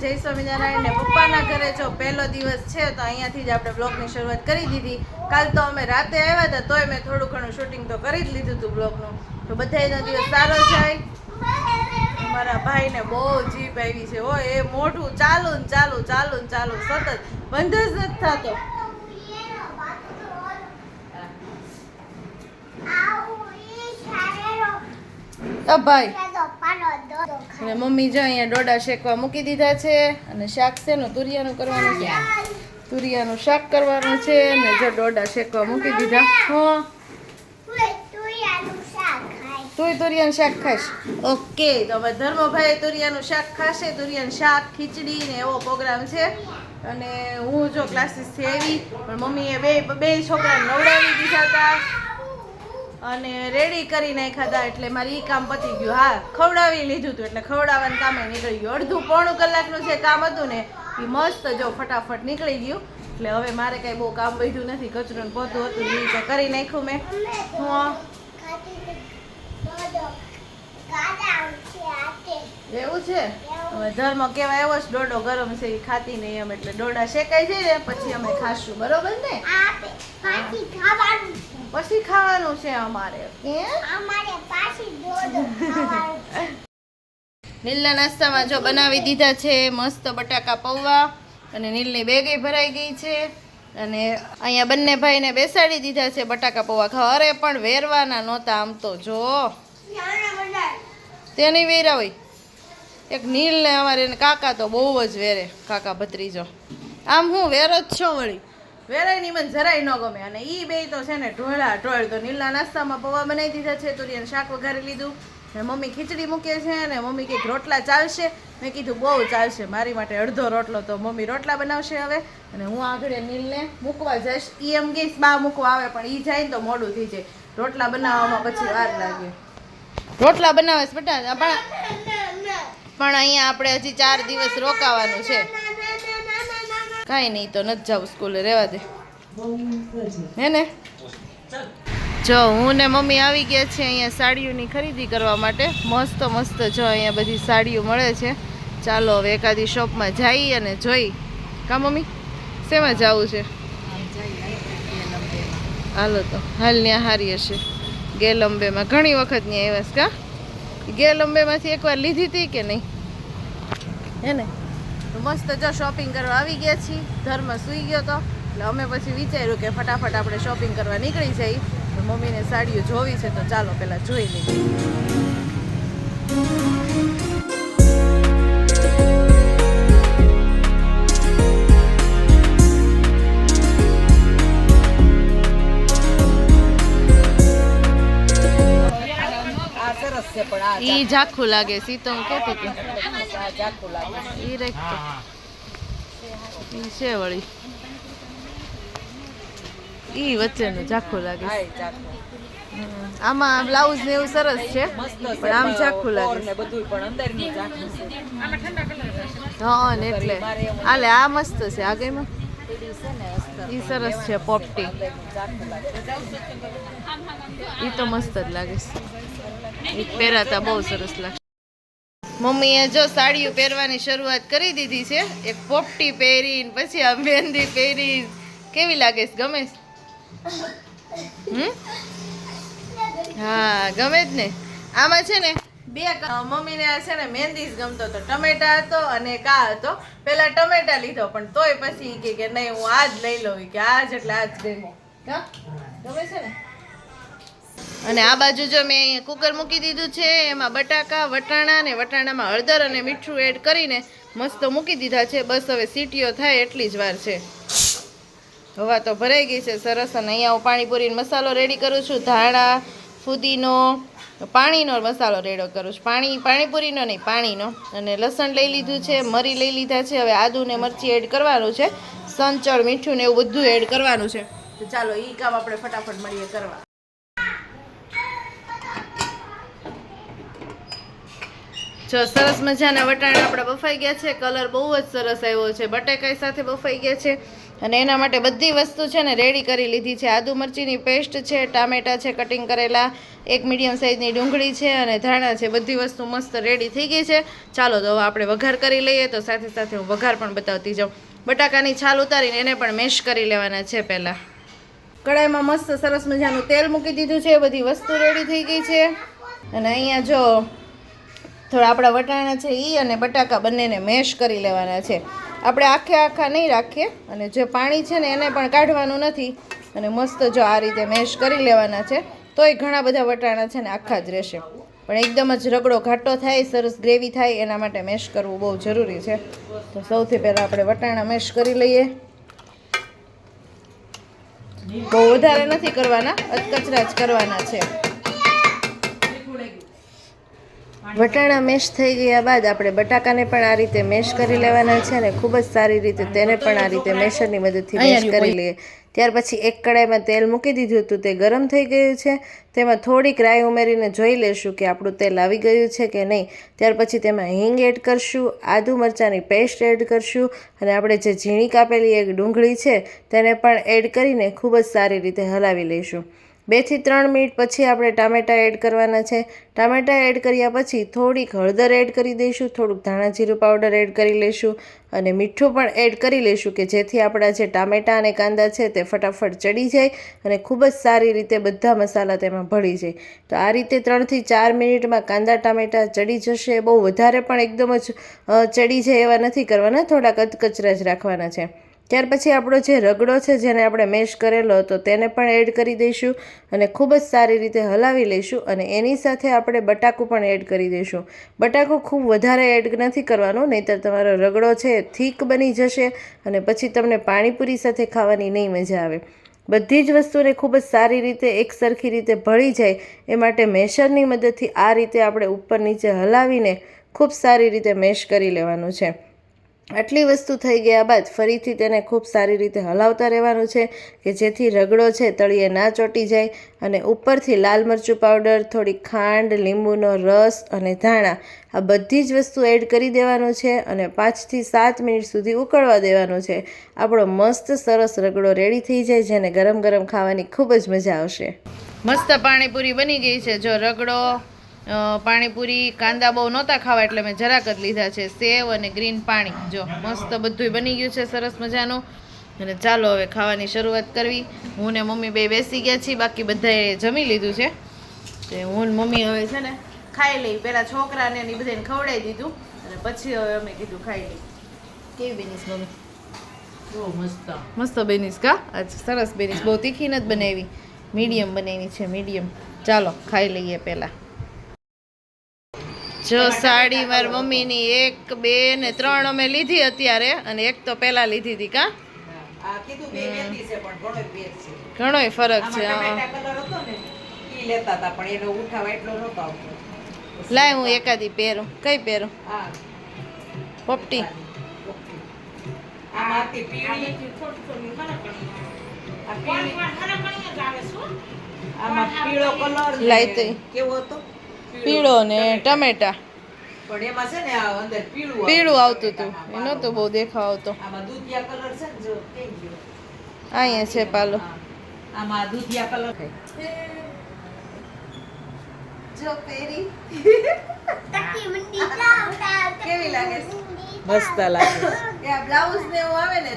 જય સ્વામિનારાયણ ને પપ્પાના ઘરે જો પહેલો દિવસ છે તો અહીંયાથી જ આપણે બ્લોગની શરૂઆત કરી દીધી. કાલ તો અમે રાતે આવ્યા હતા તોય મેં થોડું ઘણું શૂટિંગ તો કરી જ લીધું હતું બ્લોગનું તો બધાનો દિવસ સારો જાય. મારા ભાઈને બહુ જીપ આવી છે ઓ એ મોઢું ચાલુ ને ચાલુ ચાલુ ને ચાલુ સતત. બંધ જ નથી થતો. ભાઈ. અને મમ્મી જો અહીંયા ડોડા શેકવા મૂકી દીધા છે અને શાક છે ને તુરિયાનું કરવાનું છે. તુરિયાનું શાક કરવાનું છે ને જો ડોડા શેકવા મૂકી દીધા. હા. તું તુરિયાનું શાક ખાઈશ. ઓકે, તો હવે ધર્મભાઈ તુરિયાનું શાક ખાશે. તુરિયાનું શાક, ખીચડી ને એવો પ્રોગ્રામ છે. અને હું જો ક્લાસીસથી આવી, પણ મમ્મીએ બે બે છોકરા નવડાવી દીધા હતા. અને રેડી કરી નાખ્યા હતા એટલે મારી એ કામ પતી ગયું. હા, ખવડાવી લીધું હતું એટલે ખવડાવવાનું કામે નીકળી ગયું. અડધું પોણું કલાકનું જે કામ હતું ને એ મસ્ત જો ફટાફટ નીકળી ગયું. એટલે હવે મારે કાંઈ બહુ કામ વધ્યું નથી. કચરું પોતું હતું એ તો કરી નાખ્યું મેં. હું એવું છે? ધર્મ કેવા એવો જ ડોડો ગરમ છે, એ ખાતી નહીં એમ એટલે ડોડા શેકાઈ જાય ને, પછી અમે ખાશું, બરોબર ને? પછી ખાવાનું છે અમારે નીલના નાસ્તામાં જો બનાવી દીધા છે મસ્ત બટાકા પૌવા, અને નીલની બેગી ભરાઈ ગઈ છે, અને અહીંયા બંને ભાઈને બેસાડી દીધા છે બટાકા પૌવા. ખાવા પણ વેરવાના નહોતા આમ તો, જો. તેની વેરા હોય. એક નીલ ને અમારે એને કાકા તો બહુ જ વેરે, કાકા ભત્રીજો. આમ હું વેર જ છો વળી. વેરાયની મને જરાય ન ગમે. અને એ બે તો છે ને ઢોળા ઢોળ તો નીલના નાસ્તામાં પૌવા બનાવી દીધા છે. તુરિયાનું શાક વઘારી લીધું. ને મમ્મી ખીચડી મૂકે છે ને મમ્મી કંઈક રોટલા ચાલશે. મેં કીધું બહુ ચાલશે. મારી માટે અડધો રોટલો તો મમ્મી રોટલા બનાવશે હવે. અને હું આગળ નીલને મૂકવા જઈશ. એ એમ ગઈશ બા મૂકવા આવે, પણ એ જાય ને તો મોડું થઈ જાય. રોટલા બનાવવામાં પછી વાર લાગે. રોટલા બનાવે છે બેટા પણ પણ અહીંયા આપણે હજી ચાર દિવસ રોકાવાનું છે કાંઈ નહીં તો નથી જાઉં સ્કૂલે રહેવા દે હે ને જો હું ને મમ્મી આવી ગયા છે અહીંયા સાડીઓની ખરીદી કરવા માટે મસ્ત મસ્ત જો અહીંયા બધી સાડીઓ મળે છે ચાલો હવે એકાદી શોપમાં જઈ અને જોઈ કા મમ્મી શેમાં જવું છે હાલો તો હાલ ત્યાં હારી હશે ગેલંબેમાં ઘણી વખત ત્યાં આવ્યા છે કા? ગેલંબેમાંથી એકવાર લીધી હતી કે નહીં? હે ને? મસ્ત જો શોપિંગ કરવા આવી ગયા છીએ. ધર્મ સૂઈ ગયો તો. એટલે અમે પછી વિચાર્યું કે ફટાફટ આપણે શોપિંગ કરવા નીકળી જઈએ. મમ્મીને સાડીઓ જોવી છે તો ચાલો પહેલાં જોઈ લઈએ. ઈ ઝાખું લાગે સી તો હું કહેતી હતી. ઈ રેખ. ઈ છે વળી. ઈ વચ્ચેનું ઝાખું લાગે છે. હમ. આમાં બ્લાઉઝ ને એવું સરસ છે પણ આમ ઝાખું લાગે છે. હા ને એટલે. આલે આ મસ્ત છે આગળમાં ઈ સરસ છે પોપટી. ઈ તો મસ્ત જ લાગે છે. પહેરાતા બહુ સરસ લાગશે. મમ્મીએ જો સાડીઓ પહેરવાની શરૂઆત કરી દીધી છે. એક પોપટી પહેરીને, પછી આ મહેંદી પહેરી કેવી લાગે છે? ગમે હમ? હા, ગમે જ ને. આમાં છે ને બે મમ્મીને આ છે ને મહેંદી જ ગમતો હતો. ટમેટા હતો અને કા હતો. પેલા ટમેટા લીધો, પણ તોય પછી કે નહીં, હું આ જ લઈ લઉં. કે આ જ એટલે આ જ ગમ્યો. કા? ગમે છે ને? અને આ બાજુ જો મેં અહીંયા કુકર મૂકી દીધું છે, એમાં બટાકા, વટાણા ને વટાણામાં હળદર અને મીઠું એડ કરીને મસ્ત મૂકી દીધા છે. બસ હવે સીટીઓ થાય એટલી જ વાર છે. હવા તો ભરાઈ ગઈ છે, સરસ. અને અહીંયા હું પાણીપુરીનો મસાલો રેડી કરું છું. ધાણા, ફુદીનો, પાણીનો મસાલો રેડો કરું છું. પાણી, પાણીપુરીનો નહીં, પાણીનો. અને લસણ લઈ લીધું છે, મરી લઈ લીધા છે. હવે આદુ ને મરચી એડ કરવાનું છે. સંચળ, મીઠું ને એવું બધું એડ કરવાનું છે. તો ચાલો એ કામ આપણે ફટાફટ મળીએ, કરવા. જો સરસ મજાના વટાણા આપણા બફાઈ ગયા છે. કલર બહુ જ સરસ આવ્યો છે. બટેકાઈ સાથે બફાઈ ગયા છે. અને એના માટે બધી વસ્તુ છે ને રેડી કરી લીધી છે. આદુ મરચીની પેસ્ટ છે, ટામેટા છે, કટિંગ કરેલા, એક મીડિયમ સાઇઝની ડુંગળી છે અને ધાણા છે. બધી વસ્તુ મસ્ત રેડી થઈ ગઈ છે. ચાલો તો આપણે વઘાર કરી લઈએ તો સાથે સાથે હું વઘાર પણ બતાવતી જાઉં. બટાકાની છાલ ઉતારીને એને પણ મેશ કરી લેવાના છે પહેલાં. કડાઈમાં મસ્ત સરસ મજાનું તેલ મૂકી દીધું છે. બધી વસ્તુ રેડી થઈ ગઈ છે. અને અહીંયા જો થોડા આપણા વટાણા છે એ અને બટાકા બંનેને મેશ કરી લેવાના છે. આપણે આખે આખા નહીં રાખીએ અને જે પાણી છે ને એને પણ કાઢવાનું નથી અને મસ્ત જો આ રીતે મેશ કરી લેવાના છે, તોય ઘણા બધા વટાણા છે ને આખા જ રહેશે. પણ એકદમ જ રગડો ઘાટો થાય, સરસ ગ્રેવી થાય, એના માટે મેશ કરવું બહુ જરૂરી છે. તો સૌથી પહેલાં આપણે વટાણા મેશ કરી લઈએ. બહુ વધારે નથી કરવાના, અધકચરા જ કરવાના છે. વટાણા મેશ થઈ ગયા બાદ આપણે બટાકાને પણ આ રીતે મેશ કરી લેવાના છે અને ખૂબ જ સારી રીતે તેને પણ આ રીતે મેશરની મદદથી મેશ કરી લઈએ. ત્યાર પછી એક કડાઈમાં તેલ મૂકી દીધું હતું તે ગરમ થઈ ગયું છે. તેમાં થોડીક રાઈ ઉમેરીને જોઈ લેશું કે આપણું તેલ આવી ગયું છે કે નહીં. ત્યાર પછી તેમાં હિંગ એડ કરશું આદુ મરચાંની પેસ્ટ એડ કરશું અને આપણે જે ઝીણી કાપેલી એક ડુંગળી છે તેને પણ એડ કરીને ખૂબ જ સારી રીતે હલાવી લઈશું. બેથી ત્રણ મિનિટ પછી આપણે ટામેટાં એડ કરવાના છે. ટામેટાં એડ કર્યા પછી થોડીક હળદર એડ કરી દઈશું, થોડુંક ધાણા જીરું પાવડર એડ કરી લઈશું અને મીઠું પણ એડ કરી લઈશું કે જેથી આપણા જે ટામેટાં અને કાંદા છે તે ફટાફટ ચડી જાય અને ખૂબ જ સારી રીતે બધા મસાલા તેમાં ભળી જાય. તો આ રીતે ત્રણથી ચાર મિનિટમાં કાંદા ટામેટાં ચડી જશે. બહુ વધારે પણ એકદમ જ ચડી જાય એવા નથી કરવાના. થોડાક અધકચરા જ રાખવાના છે. ત્યાર પછી આપણો જે રગડો છે જેને આપણે મેશ કરેલો હતો તેને પણ એડ કરી દઈશું અને ખૂબ જ સારી રીતે હલાવી લઈશું અને એની સાથે આપણે બટાકું પણ એડ કરી દઈશું. બટાકું ખૂબ વધારે એડ નથી કરવાનું, નહીંતર તમારો રગડો છે થીક બની જશે અને પછી તમને પાણીપુરી સાથે ખાવાની નહીં મજા આવે. બધી જ વસ્તુને ખૂબ જ સારી રીતે એક સરખી રીતે ભળી જાય એ માટે મેશરની મદદથી આ રીતે આપણે ઉપર નીચે હલાવીને ખૂબ સારી રીતે મેશ કરી લેવાનું છે. આટલી વસ્તુ થઈ ગયા બાદ ફરીથી તેને ખૂબ સારી રીતે હલાવતા રહેવાનું છે કે જેથી રગડો છે તળિયે ના ચોંટી જાય અને ઉપરથી લાલ મરચું પાવડર થોડી ખાંડ, લીંબુનો રસ અને ધાણા આ બધી જ વસ્તુ એડ કરી દેવાનું છે અને પાંચથી સાત મિનિટ સુધી ઉકળવા દેવાનું છે. આપણો મસ્ત સરસ રગડો રેડી થઈ જાય જેને ગરમ ગરમ ખાવાની ખૂબ જ મજા આવશે. મસ્ત પાણીપુરી બની ગઈ છે. જો રગડો પાણીપુરી કાંદા બહુ નહોતા ખાવા એટલે મેં જરાક જ લીધા છે. સેવ અને ગ્રીન પાણી. જો મસ્ત બધુંય બની ગયું છે સરસ મજાનું. અને ચાલો હવે ખાવાની શરૂઆત કરવી. હું ને મમ્મી બે બેસી ગયા છીએ બાકી બધાએ જમી લીધું છે. તે હું ને મમ્મી હવે છે ને ખાઈ લઈ પહેલાં છોકરાને એની ઈ બધાને ખવડાવી દીધું. અને પછી હવે અમે કીધું ખાઈ લઈ કેવી બેનીશ મમ્મી? મસ્ત. મસ્ત બેનીશ કા? અચ્છા સરસ બેનીશ બહુ તીખી નથી બનાવી. મીડિયમ બનાવી છે મીડિયમ. ચાલો ખાઈ લઈએ પહેલા જો સાડી મારી મમ્મીની એક બે ને ત્રણ અમે લીધી અત્યારે અને એક તો પહેલા લીધી હતી કા? આ કીધું બે લેતી છે પણ ઘણો ઘણોય ફરક છે લાય હું એકાદી પહેરું. કઈ પહેરું? પોપટી. લાઈ તો કેવો હતો? પીળો ને ટમેટા. પણ એમાં છે ને આ અંદર પીળું પીળું આવતું હતું. એ નહોતું બહુ દેખાવ આવતો આમાં દૂધિયા કલર છે ને જો કેમ ગયો. અહીંયા છે પાલો. આમાં દૂધિયા કલર જો પહેરી કેવી લાગે છે? મસ્ત લાગે આ બ્લાઉઝ ને એવું આવે ને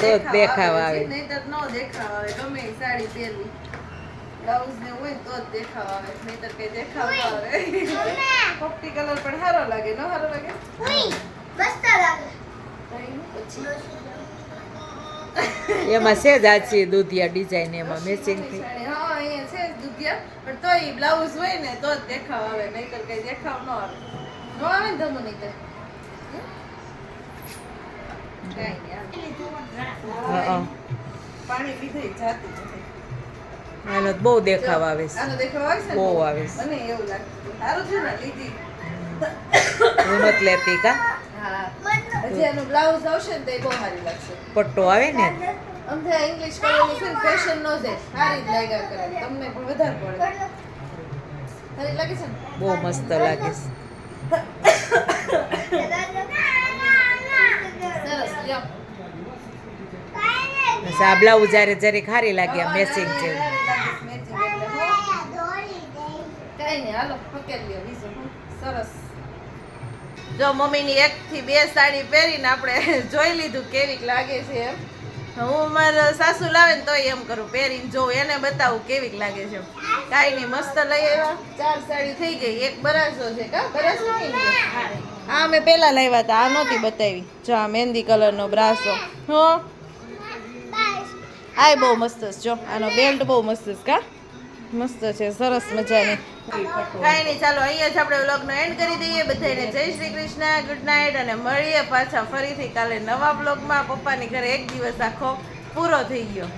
તો દેખાવ આવે. નહીતર નો દેખાવ આવે. ગમે સાડી પહેરવી. બ્લાઉઝ ને હોય ને તો જ દેખાવ આવે. નહીંતર કઈ દેખાવ ન આવે. પોપટી કલર પણ સારો લાગે ન સારો લાગે? એમાં છે જ આછી દૂધિયા ડિઝાઇન એમાં મેચિંગથી હા અહીંયા છે દુધિયા પણ તોય બ્લાઉઝ હોય ને તો જ દેખાવ આવે નહીંતર કઈ દેખાવ ન આવે. ન આવે ને ધમુ નહીંતર નહીં. પાણી પીધે જાતું એનો બહુ દેખાવ આવે છે. આનો? બહુ આવે છે. મને એવું સારું છે ને લીધી. હું નથી લેતી કા? હજી આનું બ્લાઉઝ આવશે ને તો એ બહુ સારી લાગશે. પટ્ટો આવે ને? આમ થાય ઇંગ્લિશ કલરનું છે ફેશન નો છે સારી જ લાગ્યા કરે તમને પણ વધારે પડે. સારી લાગે છે ને? બહુ મસ્ત લાગે છે. સરસ લ્યો. આ બ્લાઉઝ જ્યારે જ્યારે ખારી લાગ્યા મેસિંગ જેવું કઈ નહીં હાલો પકેડ લ્યો સરસ. જો મમ્મીની એક થી બે સાડી પહેરીને આપણે જોઈ લીધું કેવીક લાગે છે એમ. હું મારા સાસુ લાવે ને તોય એમ કરું, પહેરીને જોઉં, એને બતાવું કેવીક લાગે છે કાંઈ નહીં, મસ્ત લઈ આવ્યા. ચાર સાડી થઈ ગઈ, એક બરાસો છે કા? બરાસો આ મેં પહેલાં લાવ્યા હતા, આ નહોતી બતાવી. જો આ મહેંદી કલરનો બ્રાસો. હો? આ બહુ મસ્ત છે, જો. આનો બેલ્ટ બહુ મસ્ત છે કા? મસ્ત છે, સરસ મજાની. કાંઈ નહીં, ચાલો, અહીંયા જ આપણે વ્લોગનો એન્ડ કરી દઈએ. બધાને જય શ્રી કૃષ્ણ ગુડ નાઇટ અને મળીએ પાછા ફરીથી કાલે નવા વ્લોગમાં. પપ્પાની ઘરે એક દિવસ આખો પૂરો થઈ ગયો.